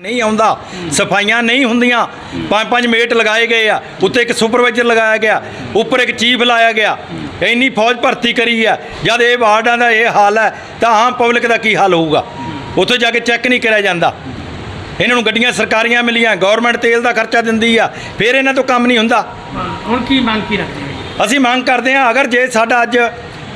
ਨਹੀਂ ਆਉਂਦਾ। ਸਫਾਈਆਂ ਨਹੀਂ ਹੁੰਦੀਆਂ। ਪੰਜ ਪੰਜ ਮੇਟ ਲਗਾਏ ਗਏ ਆ। ਉੱਤੇ ਇੱਕ ਸੁਪਰਵਾਈਜ਼ਰ ਲਗਾਇਆ ਗਿਆ। ਉੱਪਰ ਇੱਕ ਚੀਫ ਲਾਇਆ ਗਿਆ। ਇੰਨੀ ਫੌਜ ਭਰਤੀ ਕਰੀ ਆ। ਜਦ ਇਹ ਵਾਰਡਾਂ ਦਾ ਇਹ ਹਾਲ ਹੈ, ਤਾਂ ਆਮ ਪਬਲਿਕ ਦਾ ਕੀ ਹਾਲ ਹੋਊਗਾ? ਉੱਥੇ ਜਾ ਕੇ ਚੈੱਕ ਨਹੀਂ ਕਰਿਆ ਜਾਂਦਾ। ਇਹਨਾਂ ਨੂੰ ਗੱਡੀਆਂ ਸਰਕਾਰੀਆਂ ਮਿਲੀਆਂ ਗਵਰਨਮੈਂਟ ਤੇਲ ਦਾ ਖਰਚਾ ਦਿੰਦੀ ਆ ਫਿਰ ਇਹਨਾਂ ਤੋਂ ਕੰਮ ਨਹੀਂ ਹੁੰਦਾ। ਹੁਣ ਕੀ ਮੰਗ ਕੀ ਰੱਖਦੇ ਹੋ? ਅਸੀਂ ਮੰਗ ਕਰਦੇ ਹਾਂ ਅਗਰ ਜੇ ਸਾਡਾ ਅੱਜ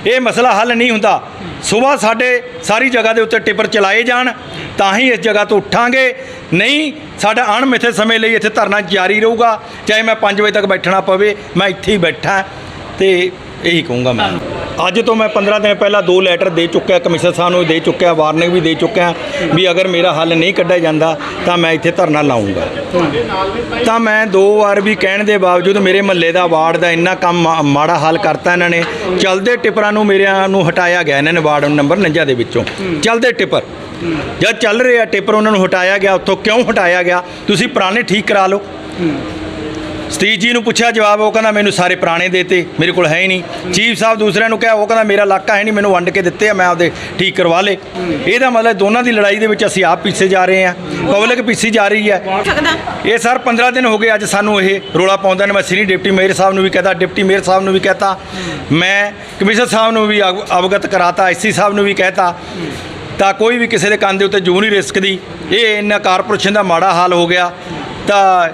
ਇਹ ਮਸਲਾ ਹੱਲ ਨਹੀਂ ਹੁੰਦਾ ਸਵੇਰ ਸਾਡੇ ਸਾਰੀ ਜਗ੍ਹਾ ਦੇ ਉੱਤੇ ਟਿੱਪਰ ਚਲਾਏ ਜਾਣ ਤਾਂ ਹੀ ਇਸ ਜਗ੍ਹਾ ਤੋਂ ਉੱਠਾਂਗੇ। ਨਹੀਂ ਸਾਡਾ ਅਣਮਿੱਥੇ ਸਮੇਂ ਲਈ ਇੱਥੇ ਧਰਨਾ ਜਾਰੀ ਰਹੂਗਾ ਚਾਹੇ ਮੈਂ 5 ਵਜੇ ਤੱਕ ਬੈਠਣਾ ਪਵੇ ਮੈਂ ਇੱਥੇ ਹੀ ਬੈਠਾ ਤੇ ਇਹੀ ਕਹੂੰਗਾ ਮੈਂ। ਅੱਜ ਤੋਂ ਮੈਂ 15 ਦਿਨ ਪਹਿਲਾਂ ਦੋ ਲੈਟਰ ਦੇ ਚੁੱਕਿਆ, ਕਮਿਸ਼ਨਰ ਸਾਹਿਬ ਨੂੰ ਵੀ ਦੇ ਚੁੱਕਿਆ ਵਾਰਨਿੰਗ ਵੀ ਦੇ ਚੁੱਕਿਆ ਵੀ ਅਗਰ ਮੇਰਾ ਹੱਲ ਨਹੀਂ ਕੱਢਿਆ ਜਾਂਦਾ ਤਾਂ ਮੈਂ ਇੱਥੇ ਧਰਨਾ ਲਾਉਂਗਾ ਤਾਂ ਮੈਂ ਦੋ ਵਾਰ ਵੀ ਕਹਿਣ ਦੇ ਬਾਵਜੂਦ ਮੇਰੇ ਮਹੱਲੇ ਦਾ ਵਾਰਡ ਦਾ ਇੰਨਾ ਕੰਮ ਮਾ- ਮਾੜਾ ਹਾਲ ਕਰਤਾ ਇਹਨਾਂ ਨੇ। ਚਲਦੇ ਟਿਪਰਾਂ ਨੂੰ ਮੇਰਿਆਂ ਨੂੰ ਹਟਾਇਆ ਗਿਆ ਇਹਨਾਂ ਨੇ ਵਾਰਡ ਨੰਬਰ 49 ਦੇ ਵਿੱਚੋਂ। ਚਲਦੇ ਟਿਪਰ। ਜਦ ਚੱਲ ਰਿਹਾ ਆ ਟਿਪਰ ਉਹਨਾਂ ਨੂੰ ਹਟਾਇਆ ਗਿਆ, ਉੱਥੋਂ ਕਿਉਂ ਹਟਾਇਆ ਗਿਆ? ਤੁਸੀਂ ਪੁਰਾਣੇ ਠੀਕ ਕਰਾ ਲਓ। ਸਤੀਸ਼ ਜੀ ਨੂੰ ਪੁੱਛਿਆ ਜਵਾਬ ਉਹ ਕਹਿੰਦਾ ਮੈਨੂੰ ਸਾਰੇ ਪੁਰਾਣੇ ਦੇਤੇ ਮੇਰੇ ਕੋਲ ਹੈ ਹੀ ਨਹੀਂ। ਚੀਫ ਸਾਹਿਬ ਦੂਸਰਿਆਂ ਨੂੰ ਕਿਹਾ ਉਹ ਕਹਿੰਦਾ ਮੇਰਾ ਇਲਾਕਾ ਹੈ ਨਹੀਂ ਮੈਨੂੰ ਵੰਡ ਕੇ ਦਿੱਤੇ ਆ ਮੈਂ ਆਪਦੇ ਠੀਕ ਕਰਵਾ ਲੇ ਇਹਦਾ ਮਤਲਬ ਦੋਨਾਂ ਦੀ ਲੜਾਈ ਦੇ ਵਿੱਚ ਅਸੀਂ ਆਪ ਪਿੱਛੇ ਜਾ ਰਹੇ ਹਾਂ ਪਬਲਿਕ ਪਿੱਛੇ ਜਾ ਰਹੀ ਹੈ। ਇਹ ਸਰ 15 ਦਿਨ ਹੋ ਗਏ ਅੱਜ ਸਾਨੂੰ ਇਹ ਰੋਲਾ ਪਾਉਂਦੇ ਨੇ। ਮੈਂ ਸੀਨੀਅਰ ਡਿਪਟੀ ਮੇਅਰ ਸਾਹਿਬ ਨੂੰ ਵੀ ਕਹਤਾ ਡਿਪਟੀ ਮੇਅਰ ਸਾਹਿਬ ਨੂੰ ਵੀ ਕਹਤਾ। ਮੈਂ ਕਮਿਸ਼ਨਰ ਸਾਹਿਬ ਨੂੰ ਵੀ ਅਵ- ਅਵਗਤ ਕਰਾਤਾ ਐਸਸੀ ਸਾਹਿਬ ਨੂੰ ਵੀ ਕਹਤਾ। ਤਾਂ ਕੋਈ ਵੀ ਕਿਸੇ ਦੇ ਕੰਨ ਦੇ ਉੱਤੇ ਜੂ ਨਹੀਂ ਰਿਸਕਦੀ ਇਹ ਇਹਨਾਂ ਕਾਰਪੋਰੇਸ਼ਨ ਦਾ ਮਾੜਾ ਹਾਲ ਹੋ ਗਿਆ। ਤਾਂ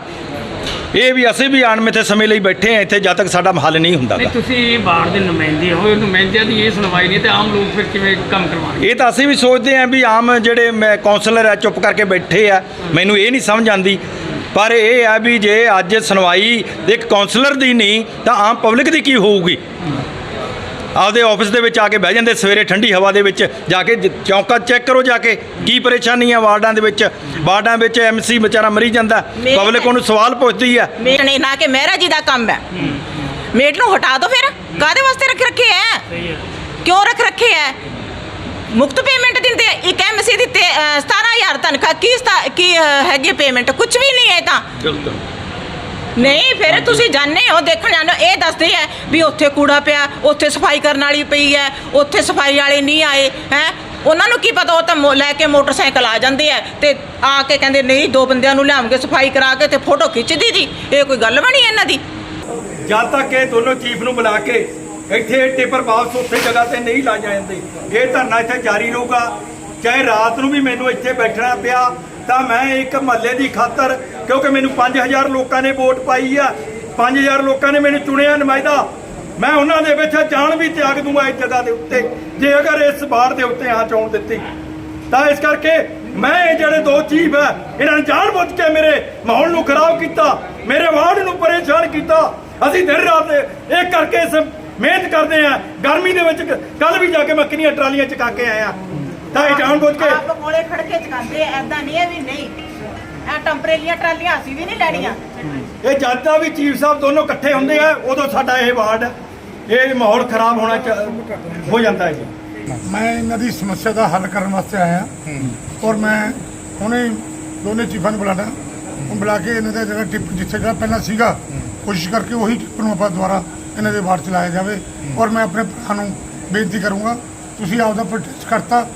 ਇਹ ਵੀ ਅਸੀਂ ਵੀ ਅਣਮਿੱਥੇ ਸਮੇਂ ਲਈ ਬੈਠੇ ਹਾਂ ਇੱਥੇ ਜਦ ਤੱਕ ਸਾਡਾ ਹੱਲ ਨਹੀਂ ਹੁੰਦਾ ਨਹੀਂ। ਤੁਸੀਂ ਬਾੜ ਦੇ ਨੁਮਾਇੰਦੇ ਹੋ ਨੁਮਾਇੰਦਿਆਂ ਦੀ ਇਹ ਸੁਣਵਾਈ ਨਹੀਂ ਤੇ ਆਮ ਲੋਕ ਫਿਰ ਕਿਵੇਂ ਕੰਮ ਕਰਵਾਉਣਗੇ? ਇਹ ਤਾਂ ਅਸੀਂ ਵੀ ਸੋਚਦੇ ਹਾਂ ਵੀ ਆਮ ਜਿਹੜੇ ਮੈਂ ਕਾਉਂਸਲਰ ਆ ਚੁੱਪ ਕਰਕੇ ਬੈਠੇ ਆ ਮੈਨੂੰ ਇਹ ਨਹੀਂ ਸਮਝ ਆਂਦੀ ਪਰ ਇਹ ਆ ਵੀ ਜੇ ਅੱਜ ਸੁਣਵਾਈ ਇੱਕ ਕਾਉਂਸਲਰ ਦੀ ਨਹੀਂ ਤਾਂ ਆਮ ਪਬਲਿਕ ਦੀ ਕੀ ਹੋਊਗੀ? ਆਪਦੇ ਆਫਿਸ ਦੇ ਵਿੱਚ ਆ ਕੇ ਬਹਿ ਜਾਂਦੇ ਸਵੇਰੇ ਠੰਡੀ ਹਵਾ ਦੇ ਵਿੱਚ ਜਾ ਕੇ ਜ- ਚੌਂਕਾ ਚੈੱਕ ਕਰੋ ਜਾ ਕੇ ਕੀ ਪਰੇਸ਼ਾਨੀ ਆ ਵਾਰਡਾਂ ਦੇ ਵਿੱਚ ਵਾਰਡਾਂ ਵਿੱਚ ਐਮਸੀ ਵਿਚਾਰਾ ਮਰੀ ਜਾਂਦਾ ਮੇਰੇ- ਪਬਲਿਕ ਉਹਨੂੰ ਸਵਾਲ ਪੁੱਛਦੀ ਆ। ਮੇਟ ਨੇ ਨਾ ਕਿ ਮਹਿਰਾ ਜੀ ਦਾ ਕੰਮ ਹੈ। ਮੇਟ ਨੂੰ ਹਟਾ ਦਿਓ ਫਿਰ ਕਾਦੇ ਵਾਸਤੇ ਰੱਖ ਰੱਖੇ ਹੈ ਸਹੀ ਹੈ। ਕਿਉਂ ਰੱਖ ਰੱਖੇ ਹੈ ਮੁਕਤ ਪੇਮੈਂਟ ਦਿੰਦੇ ਆ ਇੱਕ ਐਮਸੀ ਦੀ ਤੇ, ਅ, 17000 ਤਨਖਾਹ ਕੀ ਸਤਾ- ਕੀ ਅ, ਹੈਗੀ ਪੇਮੈਂਟ ਕੁਝ ਵੀ ਨਹੀਂ ਹੈ ਇਹ ਤਾਂ। ਨਹੀਂ ਫਿਰ ਤੁਸੀਂ ਜਾਣਦੇ ਹੋ ਦੇਖਣ ਜਾਂਦੇ ਹੋ। ਇਹ ਦੱਸਦੇ ਆ ਵੀ ਉੱਥੇ ਕੂੜਾ ਪਿਆ ਉੱਥੇ ਸਫ਼ਾਈ ਕਰਨ ਵਾਲੀ ਪਈ ਹੈ ਉੱਥੇ ਸਫ਼ਾਈ ਵਾਲੇ ਨਹੀਂ ਆਏ ਹੈ। ਉਹਨਾਂ ਨੂੰ ਕੀ ਪਤਾ ਉਹ ਤਾਂ ਮੋ- ਲੈ ਕੇ ਮੋਟਰਸਾਈਕਲ ਆ ਜਾਂਦੇ ਆ ਤੇ ਆ ਕੇ ਕਹਿੰਦੇ ਨਹੀਂ ਦੋ ਬੰਦਿਆਂ ਨੂੰ ਲਿਆਵਾਂਗੇ ਸਫ਼ਾਈ ਕਰਾ ਕੇ ਤੇ ਫੋਟੋ ਖਿੱਚਦੀ ਦੀ ਇਹ ਕੋਈ ਗੱਲ ਬਣੀ ਇਹਨਾਂ ਦੀ? ਜਦ ਤੱਕ ਇਹ ਦੋਨੋਂ ਚੀਫ ਨੂੰ ਬੁਲਾ ਕੇ ਇੱਥੇ ਟਿੱਪਰ ਵਾਪਸ ਉੱਥੇ ਜਗ੍ਹਾ ਤੇ ਨਹੀਂ ਲਾ ਜਾਂਦੇ ਇਹ ਧਰਨਾ ਇੱਥੇ ਜਾਰੀ ਰਹੂਗਾ। ਚਾਹੇ ਰਾਤ ਨੂੰ ਵੀ ਮੈਨੂੰ ਇੱਥੇ ਬੈਠਣਾ ਪਿਆ, ਤਾਂ ਮੈਂ ਇੱਕ ਮਹੱਲੇ ਦੀ ਖਾਤਰ, ਕਿਉਂਕਿ ਮੈਨੂੰ 5000 ਲੋਕਾਂ ਨੇ ਵੋਟ ਪਾਈ ਆ 5000 ਲੋਕਾਂ ਨੇ ਮੈਨੂੰ ਚੁਣਿਆ ਨੁਮਾਇੰਦਾ। ਮੈਂ ਉਹਨਾਂ ਦੇ ਵਿੱਚ ਜਾਨ ਵੀ ਤਿਆਗ ਦੂੰਗਾ ਇਸ ਜਗ੍ਹਾ ਦੇ ਉੱਤੇ, ਜੇ ਅਗਰ ਇਸ ਬਾੜ ਦੇ ਉੱਤੇ ਆ ਚੋਣ ਦਿੱਤੀ। ਤਾਂ ਇਸ ਕਰਕੇ ਮੈਂ ਇਹ ਜਿਹੜੇ ਦੋ ਚੀਫ ਹੈ ਇਹਨਾਂ ਨੇ ਜਾਣ ਬੁੱਝ ਕੇ ਮੇਰੇ ਮਾਹੌਲ ਨੂੰ ਖਰਾਬ ਕੀਤਾ, ਮੇਰੇ ਵਾਰਡ ਨੂੰ ਪਰੇਸ਼ਾਨ ਕੀਤਾ। ਅਸੀਂ ਦਿਨ ਰਾਤ ਇਹ ਕਰਕੇ ਇਸ ਮਿਹਨਤ ਕਰਦੇ ਆ, ਗਰਮੀ ਦੇ ਵਿੱਚ ਕੱਲ ਵੀ ਜਾ ਕੇ ਮੈਂ ਕਿੰਨੀਆਂ ਟਰਾਲੀਆਂ ਚਕਾ ਕੇ ਆਇਆ ਤਾਂ ਇਹ ਜਾਣ ਬੁੱਝ ਕੇ। ਆਪ ਕੋਲੇ ਖੜ ਕੇ ਚਕਾਉਂਦੇ ਐਦਾਂ ਨਹੀਂ ਹੈ ਵੀ ਨਹੀਂ। ਇਹ ਟੈਂਪਰੇਰੀਆਂ ਟਰਾਲੀਆਂ ਅਸੀਂ ਵੀ ਨਹੀਂ ਲੈਣੀਆਂ। ਇਹ ਜਦ ਦਾ ਵੀ ਚੀਫ ਸਾਹਿਬ ਦੋਨੋਂ ਇਕੱਠੇ ਹੁੰਦੇ ਆ ਉਦੋਂ ਸਾਡਾ ਇਹ ਵਾਰਡ ਇਹ ਮਾਹੌਲ ਖਰਾਬ ਹੋਣਾ ਚ- ਹੋ ਜਾਂਦਾ ਹੈ ਜੀ। ਮੈਂ ਇਹਨਾਂ ਦੀ ਸਮੱਸਿਆ ਦਾ ਹੱਲ ਕਰਨ ਵਾਸਤੇ ਆਇਆ। ਔਰ ਮੈਂ ਹੁਣੇ ਦੋਨੇ ਚੀਫਾਂ ਨੂੰ ਬੁਲਾਣਾ ਉਹ ਬੁਲਾ ਕੇ ਇਹਨਾਂ ਦਾ ਜਿਹੜਾ ਟਿਪ ਜਿੱਥੇ ਜਿਹੜਾ ਪਹਿਲਾਂ ਸੀਗਾ ਕੋਸ਼ਿਸ਼ ਕਰਕੇ ਉਹੀ ਟਿਪ ਨੂੰ ਆਪਾਂ ਦੁਬਾਰਾ ਇਹਨਾਂ ਦੇ ਵਾਰਡ ਚ ਲਾਇਆ ਜਾਵੇ। ਔਰ ਮੈਂ ਆਪਣੇ ਭਰਾ ਨੂੰ ਬੇਨਤੀ ਕਰੂੰਗਾ ਤੁਸੀਂ ਆਪਦਾ ਪ੍ਰੋਟੈਸਟ ਕਰਤਾ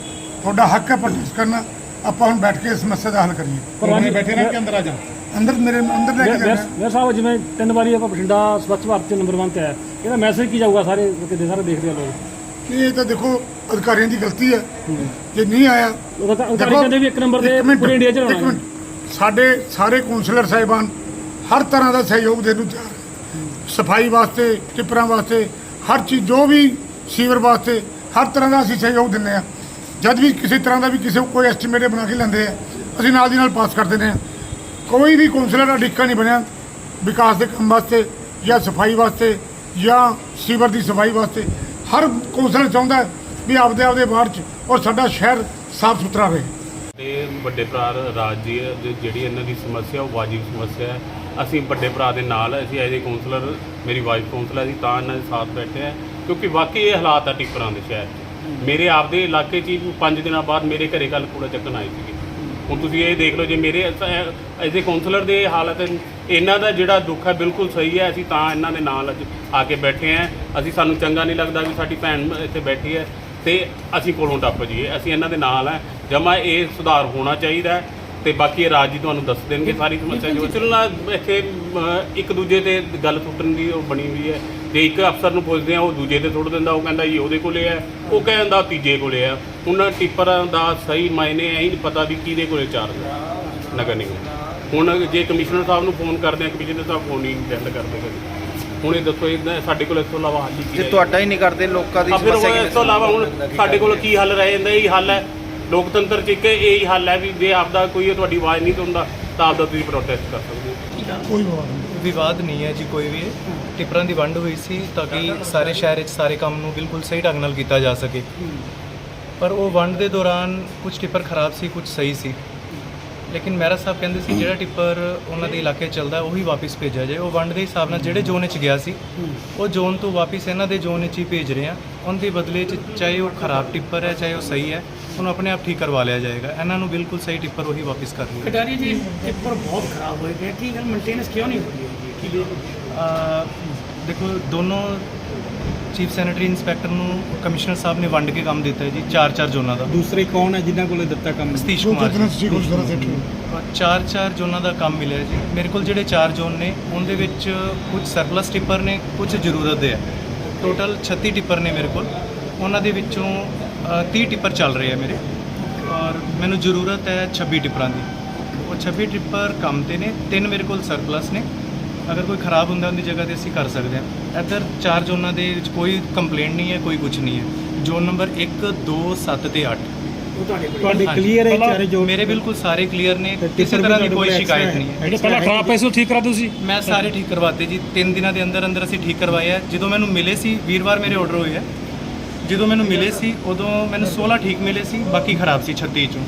ਤੁਹਾਡਾ ਹੱਕ ਹੈ ਪ੍ਰੋਟੈਸਟ ਕਰਨਾ। ਆਪਾਂ ਹੁਣ ਬੈਠ ਕੇ ਇਸ ਸਮੱਸਿਆ ਦਾ ਹੱਲ ਕਰੀਏ। ਪੁਰਾਣੇ ਬੈਠੇ ਰਹਿ ਕੇ ਅੰਦਰ ਆ ਜਾ ਅੰਦਰ ਮੇਰੇ ਅੰਦਰ ਲੈ ਕੇ ਜਾਣਾ। ਮੇਰ ਸਾਹਿਬ ਜਿਵੇਂ ਤਿੰਨ ਵਾਰੀ ਆਪਾਂ ਬਠਿੰਡਾ ਸਵੱਛ ਭਾਰਤ ਚ ਨੰਬਰ 1 ਤੇ ਆਇਆ ਇਹਦਾ ਮੈਸੇਜ ਕੀ ਜਾਊਗਾ ਸਾਰੇ ਕਿਤੇ ਸਾਰੇ ਦੇਖਦੇ ਆ ਲੋਕ? ਇਹ ਤਾਂ ਦੇਖੋ ਅਧਿਕਾਰੀਆਂ ਦੀ ਗਲਤੀ ਹੈ। ਜੇ ਨਹੀਂ ਆਇਆ ਅਧਿਕਾਰੀ ਕਹਿੰਦੇ ਵੀ ਇੱਕ ਨੰਬਰ ਮਿੰਟ, ਪੂਰੇ ਇੰਡੀਆ ਚ ਮਿੰਟ। ਸਾਡੇ ਸਾਰੇ ਕੌਂਸਲਰ ਸਾਹਿਬਾਨ ਹਰ ਤਰ੍ਹਾਂ ਦਾ ਸਹਿਯੋਗ ਦੇਣ ਨੂੰ ਤਿਆਰ। ਸਫ਼ਾਈ ਵਾਸਤੇ ਟਿੱਪਰਾਂ ਵਾਸਤੇ ਹਰ ਚੀਜ਼ ਜੋ ਵੀ ਸੀਵਰ ਵਾਸਤੇ ਹਰ ਤਰ੍ਹਾਂ ਦਾ ਅਸੀਂ ਸਹਿਯੋਗ ਦਿੰਦੇ ਆ ਜਦ ਵੀ ਕਿਸੇ ਤਰ੍ਹਾਂ ਦਾ ਵੀ ਕਿਸੇ ਕੋਈ ਐਸਟੀਮੇਟ ਬਣਾ ਕੇ ਲੈਂਦੇ ਆ, ਅਸੀਂ ਨਾਲ ਦੀ ਨਾਲ ਪਾਸ ਕਰ ਦਿੰਦੇ ਆ। ਕੋਈ ਵੀ ਕੌਂਸਲਰ ਦਾ ਡਿੱਕਾ ਨਹੀਂ ਬਣਿਆ ਵਿਕਾਸ ਦੇ ਕੰਮ ਵਾਸਤੇ ਜਾਂ ਸਫ਼ਾਈ ਵਾਸਤੇ ਜਾਂ ਸੀਵਰ ਦੀ ਸਫ਼ਾਈ ਵਾਸਤੇ। ਹਰ ਕੌਂਸਲਰ ਚਾਹੁੰਦਾ ਵੀ ਆਪਦੇ ਆਪਦੇ ਵਾਰਡ 'ਚ ਔਰ ਸਾਡਾ ਸ਼ਹਿਰ ਸਾਫ਼ ਸੁਥਰਾ ਰਹੇ। ਤੇ ਵੱਡੇ ਭਰਾ ਰਾਜ ਜੀ ਜਿਹੜੀ ਇਹਨਾਂ ਦੀ ਸਮੱਸਿਆ, ਉਹ ਵਾਜਿਬ ਸਮੱਸਿਆ ਹੈ। ਅਸੀਂ ਵੱਡੇ ਭਰਾ ਦੇ ਨਾਲ, ਅਸੀਂ ਐਜ ਏ ਕਾਉਂਸਲਰ ਮੇਰੀ ਵਾਈਫ ਕਾਉਂਸਲਰ ਅਸੀਂ ਤਾਂ ਇਹਨਾਂ ਦੇ ਸਾਥ ਬੈਠੇ ਆ ਕਿਉਂਕਿ ਵਾਕਈ ਇਹ ਹਾਲਾਤ ਆ ਟਿੱਪਰਾਂ ਦੇ ਸ਼ਹਿਰ 'ਚ। ਮੇਰੇ ਆਪਦੇ ਇਲਾਕੇ 'ਚ ਹੀ ਪੰਜ ਦਿਨਾਂ ਬਾਅਦ ਮੇਰੇ ਘਰੇ ਕੱਲ ਕੂੜਾ ਚੱਕਣ ਆਏ ਸੀਗੇ। ਹੁਣ ਤੁਸੀਂ ਇਹ ਦੇਖ ਲਓ ਜੇ ਮੇਰੇ ਐਜ਼ ਏ ਕਾਉਂਸਲਰ ਦੇ ਹਾਲਤ ਇਹਨਾਂ ਦਾ ਜਿਹੜਾ ਦੁੱਖ ਹੈ ਬਿਲਕੁਲ ਸਹੀ ਹੈ ਅਸੀਂ ਤਾਂ ਇਹਨਾਂ ਦੇ ਨਾਲ ਅੱਜ ਆ ਕੇ ਬੈਠੇ ਹਾਂ। ਅਸੀਂ ਸਾਨੂੰ ਚੰਗਾ ਨਹੀਂ ਲੱਗਦਾ ਵੀ ਸਾਡੀ ਭੈਣ ਇੱਥੇ ਬੈਠੀ ਹੈ ਤੇ ਅਸੀਂ ਕੋਲੋਂ ਟੱਪ ਜਾਈਏ। ਅਸੀਂ ਇਹਨਾਂ ਦੇ ਨਾਲ ਹੈ। ਜਮਾ ਇਹ ਸੁਧਾਰ ਹੋਣਾ ਚਾਹੀਦਾ ਤੇ ਬਾਕੀ ਇਹ ਰਾਜ ਜੀ ਤੁਹਾਨੂੰ ਦੱਸ ਦੇਣਗੇ ਸਾਰੀ ਸਮੱਸਿਆ ਜੋ ਚਲਣਾ ਇੱਥੇ ਇੱਕ ਦੂਜੇ ਤੇ ਗੱਲ ਸੁੱਟਣ ਦੀ ਉਹ ਬਣੀ ਹੋਈ ਹੈ। ਜੇ ਇੱਕ ਅਫਸਰ ਨੂੰ ਪੁੱਛਦੇ ਆ ਉਹ ਦੂਜੇ ਤੇ ਸੁੱਟ ਦਿੰਦਾ ਉਹ ਕਹਿੰਦਾ ਜੀ ਉਹਦੇ ਕੋਲੇ ਹੈ ਉਹ ਕਹਿੰਦਾ ਤੀਜੇ ਕੋਲੇ ਹੈ ਉਹਨਾਂ ਟਿੱਪਰਾਂ ਦਾ ਸਹੀ ਮਾਇਨੇ ਐ ਹੀ ਨਹੀਂ ਪਤਾ ਵੀ ਕਿਹਦੇ ਕੋਲੇ ਚਾਰਜ ਹੈ ਨਗਰ ਨਿਗਮ। ਹੁਣ ਜੇ ਕਮਿਸ਼ਨਰ ਸਾਹਿਬ ਨੂੰ ਫੋਨ ਕਰਦੇ ਆ ਕਮਿਸ਼ਨਰ ਸਾਹਿਬ ਫੋਨ ਹੀ ਨਹੀਂ ਅਟੈਂਡ ਕਰਦੇ ਕਦੇ। ਹੁਣ ਇਹ ਦੱਸੋ ਇਹ ਸਾਡੇ ਕੋਲ ਇਸ ਤੋਂ ਇਲਾਵਾ ਹੱਲ ਹੀ ਕੀ ਜੇ ਹੈ? ਤੁਹਾਡਾ ਹੀ ਨਹੀਂ ਕਰਦੇ ਲੋਕਾਂ ਦੀ ਆ ਫਿਰ ਸਮੱਸਿਆ ਕਿਵੇਂ ਇਸ ਤੋਂ ਇਲਾਵਾ ਹੁਣ ਸਾਡੇ ਕੋਲ ਕੀ ਹੱਲ ਰਹਿ ਜਾਂਦਾ ਇਹੀ ਹੱਲ ਹੈ। ਲੋਕਤੰਤਰ ਚ ਇੱਕ ਇਹੀ ਹੱਲ ਹੈ ਵੀ ਜੇ ਆਪਦਾ ਕੋਈ ਤੁਹਾਡੀ ਆਵਾਜ਼ ਨਹੀਂ ਸੁਣਦਾ ਤਾਂ ਆਪਦਾ ਤੁਸੀਂ ਪ੍ਰੋਟੈਸਟ ਕਰ ਸਕਦੇ ਹੋ। ਕੋਈ ਵਿਵਾਦ ਨਹੀਂ ਵਿਵਾਦ ਨਹੀਂ ਹੈ ਜੀ, ਕੋਈ ਵੀ। ਟਿੱਪਰਾਂ ਦੀ ਵੰਡ ਹੋਈ ਸੀ ਤਾਂ ਕਿ ਸਾਰੇ ਸ਼ਹਿਰ ਵਿੱਚ ਸਾਰੇ ਕੰਮ ਨੂੰ ਬਿਲਕੁਲ ਸਹੀ ਢੰਗ ਨਾਲ ਕੀਤਾ ਜਾ ਸਕੇ। ਪਰ ਉਹ ਵੰਡ ਦੇ ਦੌਰਾਨ ਕੁਝ ਟਿੱਪਰ ਖਰਾਬ ਸੀ, ਕੁਝ ਸਹੀ ਸੀ। ਲੇਕਿਨ ਮਹਿਰਾ ਸਾਹਿਬ ਕਹਿੰਦੇ ਸੀ ਜਿਹੜਾ ਟਿੱਪਰ ਉਹਨਾਂ ਦੇ ਇਲਾਕੇ ਚੱਲਦਾ ਉਹੀ ਵਾਪਸ ਭੇਜਿਆ ਜਾਏ। ਉਹ ਵੰਡ ਦੇ ਹਿਸਾਬ ਨਾਲ ਜਿਹੜੇ ਜ਼ੋਨ 'ਚ ਗਿਆ ਸੀ ਉਹ ਜ਼ੋਨ ਤੋਂ ਵਾਪਸ ਇਹਨਾਂ ਦੇ ਜ਼ੋਨ 'ਚ ਹੀ ਭੇਜ ਰਹੇ ਆ। ਉਹਦੇ ਬਦਲੇ 'ਚ ਚਾਹੇ ਉਹ ਖਰਾਬ ਟਿੱਪਰ ਹੈ ਚਾਹੇ ਉਹ ਸਹੀ ਹੈ ਉਹਨੂੰ ਆਪਣੇ ਆਪ ਠੀਕ ਕਰਵਾ ਲਿਆ ਜਾਏਗਾ। ਇਹਨਾਂ ਨੂੰ ਬਿਲਕੁਲ ਸਹੀ ਟਿੱਪਰ ਉਹੀ ਵਾਪਸ ਕਰਨਗੇ ਕਟਾਰੀ ਜੀ ਪੇਪਰ ਬਹੁਤ ਖਰਾਬ ਹੋਏ ਪਏ ਕੀ ਗੱਲ ਮੇਨਟੇਨੈਂਸ ਕਿਉਂ ਨਹੀਂ ਹੋ ਰਹੀ ਹੈ? ਦੇਖੋ ਦੋਨੋਂ ਚੀਫ ਸੈਨੇਟਰੀ ਇੰਸਪੈਕਟਰ ਨੂੰ ਕਮਿਸ਼ਨਰ ਸਾਹਿਬ ਨੇ ਵੰਡ ਕੇ ਕੰਮ ਦਿੱਤਾ ਹੈ ਜੀ ਚਾਰ ਚਾਰ ਜ਼ੋਨਾਂ ਦਾ। ਦੂਸਰੇ ਕੌਣ ਹੈ ਜਿਨ੍ਹਾਂ ਕੋਲੇ ਦਿੱਤਾ ਕੰਮ? ਸਤੀਸ਼ ਕੁਮਾਰ ਜੀ। ਚਾਰ ਚਾਰ ਜ਼ੋਨਾਂ ਦਾ ਕੰਮ ਮਿਲਿਆ ਜੀ। ਮੇਰੇ ਕੋਲ ਜਿਹੜੇ ਚਾਰ ਜ਼ੋਨ ਨੇ ਉਹਦੇ ਵਿੱਚ ਕੁਝ ਸਰਪਲਸ ਟਿੱਪਰ ਨੇ ਕੁਝ ਜ਼ਰੂਰਤ ਦੇ ਆ। ਟੋਟਲ 36 ਟਿੱਪਰ ਨੇ ਮੇਰੇ ਕੋਲ। ਉਹਨਾਂ ਦੇ ਵਿੱਚੋਂ ਅ, 30 ਟਿੱਪਰ ਚੱਲ ਰਹੇ ਆ ਮੇਰੇ। ਔਰ ਮੈਨੂੰ ਜ਼ਰੂਰਤ ਹੈ 26 ਟਿੱਪਰਾਂ ਦੀ। ਉਹ 26 ਟਿੱਪਰ ਕੰਮ ਤੇ ਨੇ ਤਿੰਨ ਮੇਰੇ ਕੋਲ ਸਰਪਲਸ ਨੇ। ਅਗਰ ਕੋਈ ਖਰਾਬ ਹੁੰਦਾ ਉਹਦੀ ਜਗ੍ਹਾ ਤੇ ਅਸੀਂ ਕਰ ਸਕਦੇ ਹਾਂ। ਇੱਧਰ ਚਾਰ ਜ਼ੋਨਾਂ ਦੇ ਵਿੱਚ ਕੋਈ ਕੰਪਲੇਂਟ ਨਹੀਂ ਹੈ ਕੋਈ ਕੁਝ ਨਹੀਂ ਹੈ। ਜ਼ੋਨ ਨੰਬਰ 1 2 7 ਤੇ 8 ਤੁਹਾਡੇ ਕਲੀਅਰ ਹੈ ਚਾਰੇ ਜੋ ਮੇਰੇ ਬਿਲਕੁਲ ਸਾਰੇ ਕਲੀਅਰ ਨੇ। ਕਿਸੇ ਤਰ੍ਹਾਂ ਦੀ ਕੋਈ ਸ਼ਿਕਾਇਤ ਨਹੀਂ ਹੈ। ਜਿਹੜੇ ਪਹਿਲਾਂ ਖਰਾਬ ਪਏ ਸੀ ਉਹ ਠੀਕ ਕਰਾ ਤੁਸੀਂ। ਮੈਂ ਸਾਰੇ ਠੀਕ ਕਰਵਾਤੇ ਜੀ। 3 ਦਿਨਾਂ ਦੇ ਅੰਦਰ ਅੰਦਰ ਅਸੀਂ ਠੀਕ ਕਰਵਾਏ ਆ। ਜਦੋਂ ਮੈਨੂੰ ਮਿਲੇ ਸੀ ਵੀਰਵਾਰ ਮੇਰੇ ਆਰਡਰ ਹੋਏ ਆ। ਜਦੋਂ ਮੈਨੂੰ ਮਿਲੇ ਸੀ ਉਦੋਂ ਮੈਨੂੰ 16 ਠੀਕ ਮਿਲੇ ਸੀ ਬਾਕੀ ਖਰਾਬ ਸੀ 36 ਚੋਂ।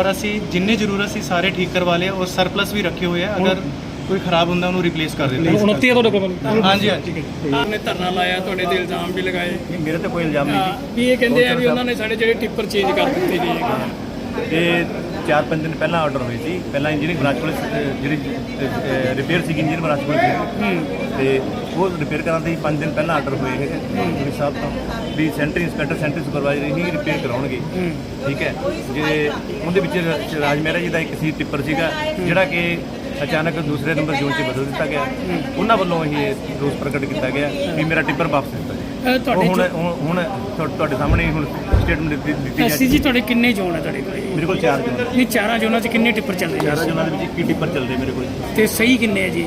ਔਰ ਅਸੀਂ ਜਿੰਨੇ ਜ਼ਰੂਰਤ ਸੀ ਸਾਰੇ ਠੀਕ ਕਰਵਾ ਲਏ ਔਰ ਸਰਪਲਸ ਵੀ ਰੱਖੇ ਹੋਏ ਆ। ਅਗਰ ਕੋਈ ਖਰਾਬ ਹੁੰਦਾ ਉਹਨੂੰ ਰਿਪਲੇਸ ਕਰ ਦਿੰਦੇ 29 ਹੈ ਤੁਹਾਡੇ ਕੋਲ? ਹਾਂਜੀ ਹਾਂਜੀ। ਉਹਨੇ ਧਰਨਾ ਲਾਇਆ ਤੁਹਾਡੇ ਤੇ ਇਲਜ਼ਾਮ ਵੀ ਲਗਾਏ। ਮੇਰੇ ਤੇ ਕੋਈ ਇਲਜ਼ਾਮ ਹਾਂ, ਵੀ ਇਹ ਕਹਿੰਦੇ ਆ ਵੀ ਉਹਨਾਂ ਨੇ ਸਾਡੇ ਜਿਹੜੇ ਟਿੱਪਰ ਚੇਂਜ ਕਰ ਦਿੱਤੇ ਜੀ। ਨਹੀਂ ਇਹ ਚਾਰ ਪੰਜ ਦਿਨ ਪਹਿਲਾਂ ਆਰਡਰ ਹੋਈ ਸੀ। ਪਹਿਲਾਂ ਇੰਜੀਨੀਅਰਿੰਗ ਬ੍ਰਾਂਚ ਕੋਲ ਜਿਹੜੀ ਰਿਪੇਅਰ ਸੀ ਇੰਜੀਨੀਅਰ ਬ੍ਰਾਂਚ ਕੋਲ ਤੇ ਉਹ ਰਿਪੇਅਰ ਕਰਨ ਦੇ 5 ਦਿਨ ਪਹਿਲਾਂ ਆਰਡਰ ਹੋਏ ਹੈਗੇ। ਜੀ ਸਾਹਿਬ ਤੋਂ। ਵੀ ਸੈਂਟਰ ਇੰਸਪੈਕਟਰ ਸੈਂਟਰ ਸੁਪਰਵਾਈਜ਼ਰ ਹੀ ਰਿਪੇਅਰ ਕਰਾਉਣਗੇ। ਠੀਕ ਹੈ? ਜੇ ਉਹਦੇ ਵਿੱਚ ਰਾਜ ਮਹਿਰਾ ਜੀ ਦਾ ਇੱਕ ਸੀ ਟਿੱਪਰ ਸੀਗਾ ਜਿਹੜਾ ਕਿ ਅਚਾਨਕ ਦੂਸਰੇ ਨੰਬਰ ਜ਼ੋਨ 'ਚ ਬਦਲ ਦਿੱਤਾ ਗਿਆ। ਉਹਨਾਂ ਵੱਲੋਂ ਇਹ ਰੋਸ ਪ੍ਰਗਟ ਕੀਤਾ ਗਿਆ ਵੀ ਮੇਰਾ ਟਿੱਪਰ ਵਾਪਸ ਦਿੱਤਾ ਜਾਏ ਤੁਹਾਡੇ ਹੁਣ ਹੁਣ ਤੁਹਾ- ਤੁਹਾਡੇ ਸਾਹਮਣੇ ਹੀ ਹੁਣ ਸਟੇਟਮੈਂਟ ਦਿੱਤੀ ਦਿੱਤੀ ਜਾ ਐਸਸੀ ਜੀ ਤੁਹਾਡੇ ਕਿੰਨੇ ਜ਼ੋਨ ਹੈ ਤੁਹਾਡੇ ਕੋਲ? ਮੇਰੇ ਕੋਲ ਚਾਰ ਜੋਨ ਇਹ ਚਾਰਾਂ ਜ਼ੋਨਾਂ 'ਚ ਕਿੰਨੇ ਟਿੱਪਰ ਚੱਲ ਰਹੇ ਚਾਰਾਂ ਆ ਜੋਨਾਂ ਦੇ ਵਿੱਚ ਇੱਕ ਹੀ ਟਿੱਪਰ ਚੱਲਦੇ ਮੇਰੇ ਕੋਲ ਤੇ ਸਹੀ ਕਿੰਨੇ ਹੈ ਜੀ?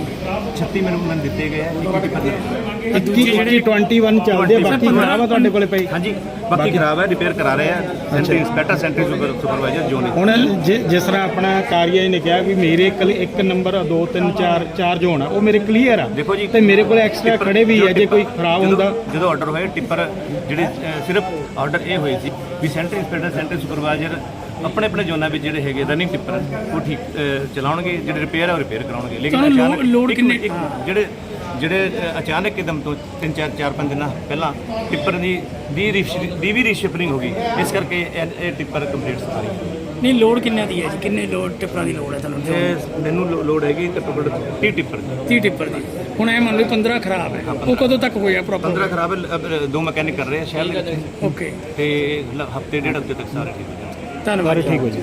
36 ਮੈਨੂੰ ਮੈਨੂੰ ਦਿੱਤੇ ਗਏ ਆ ਇੱਕ ਹੀ ਟਿੱਪਰ ਦਿੱਤੇ ਤੇ ਦੂਜੇ ਜਿਹੜੇ 21 ਚੱਲਦੇ ਆ, ਬਾਕੀ ਖਰਾਬ ਆ ਤੁਹਾਡੇ ਕੋਲੇ ਪਈ ਹਾਂਜੀ ਬਾਕੀ ਖਰਾਬ ਹੈ ਰਿਪੇਅਰ ਕਰਾ ਰਹੇ ਆ। Centre inspector centre super supervisor zone ਹੁਣ ਜਿ- ਜਿਸ ਤਰ੍ਹਾਂ ਆਪਣਾ ਕਾਰਿਆ ਜੀ ਨੇ ਕਿਹਾ ਵੀ ਮੇਰੇ ਕੋਲ ਇੱਕ ਨੰਬਰ 2 3 4 ਚਾਰ ਜ਼ੋਨ ਆ ਉਹ ਮੇਰੇ ਕਲੀਅਰ ਆ। ਦੇਖੋ ਜੀ ਤੇ ਮੇਰੇ ਕੋਲ ਐਕਸਟਰਾ ਖੜੇ ਵੀ ਆ ਜੇ ਕੋਈ ਖਰਾਬ ਹੁੰਦਾ। ਜਦੋਂ ਆਰਡਰ ਹੋਏ ਟਿੱਪਰ ਜਿਹੜੇ ਸਿਰਫ ਆਰਡਰ ਇਹ ਹੋਏ ਸੀ ਵੀ ਸੈਂਟਰ ਇੰਸਪੈਕਟਰ ਸੈਂਟਰ ਸੁਪਰਵਾਈਜ਼ਰ ਆਪਣੇ ਆਪਣੇ ਜ਼ੋਨਾਂ ਵਿੱਚ ਜਿਹੜੇ ਹੈਗੇ ਰਨਿੰਗ ਟਿੱਪਰ ਉਹ ਠੀਕ ਚਲਾਉਣਗੇ ਜਿਹੜੇ ਰਿਪੇਅਰ ਆ ਉਹ ਰਿਪੇਅਰ ਕਰਾਉਣਗੇ। ਲੇਕਿਨ ਅਚਾਨਕ ਜਿਹੜੇ ਜਿਹੜੇ ਅਚਾਨਕ ਇੱਕਦਮ ਤੋਂ ਤਿੰਨ ਚਾਰ ਚਾਰ ਪੰਜ ਦਿਨਾਂ ਪਹਿਲਾਂ ਟਿੱਪਰ ਦੀ ਦੀ ਵੀ ਰੀਸ਼ਿਪਰਿੰਗ ਹੋ ਗਈ ਇਸ ਕਰਕੇ ਇਹ ਇਹ ਟਿੱਪਰ ਕੰਪਲੀਟ ਸਾਰੀ ਨਹੀਂ ਲੋਡ ਕਿੰਨਾ ਦੀ ਹੈ ਜੀ? ਕਿੰਨੇ ਲੋਡ ਟਿੱਪਰਾਂ ਦੀ ਲੋਡ ਹੈ ਤੁਹਾਨੂੰ? ਤੇ ਮੈਨੂੰ ਲੋ- ਲੋੜ ਹੈਗੀ ਘੱਟੋ ਘੱਟ 30 ਟਿੱਪਰ ਦੀ। 30 ਟਿੱਪਰ ਦੀ। ਹੁਣ ਇਹ ਮੰਨ ਲਓ 15 ਖਰਾਬ ਹੈ। ਉਹ ਕਦੋਂ ਤੱਕ ਹੋਇਆ ਪ੍ਰੋਪਰ 15 ਖਰਾਬ ਹੈ, ਦੋ ਮਕੈਨਿਕ ਕਰ ਰਹੇ ਆ ਸ਼ਹਿਰ ਦੇ ਵਿੱਚ। ਓਕੇ। ਤੇ ਹਫ਼ਤੇ ਡੇਢ ਹਫ਼ਤੇ ਤੱਕ ਸਾਰੇ ਠੀਕ ਹੋ ਜਾਣਗੇ। ਧੰਨਵਾਦ ਠੀਕ ਹੋ ਜੀ।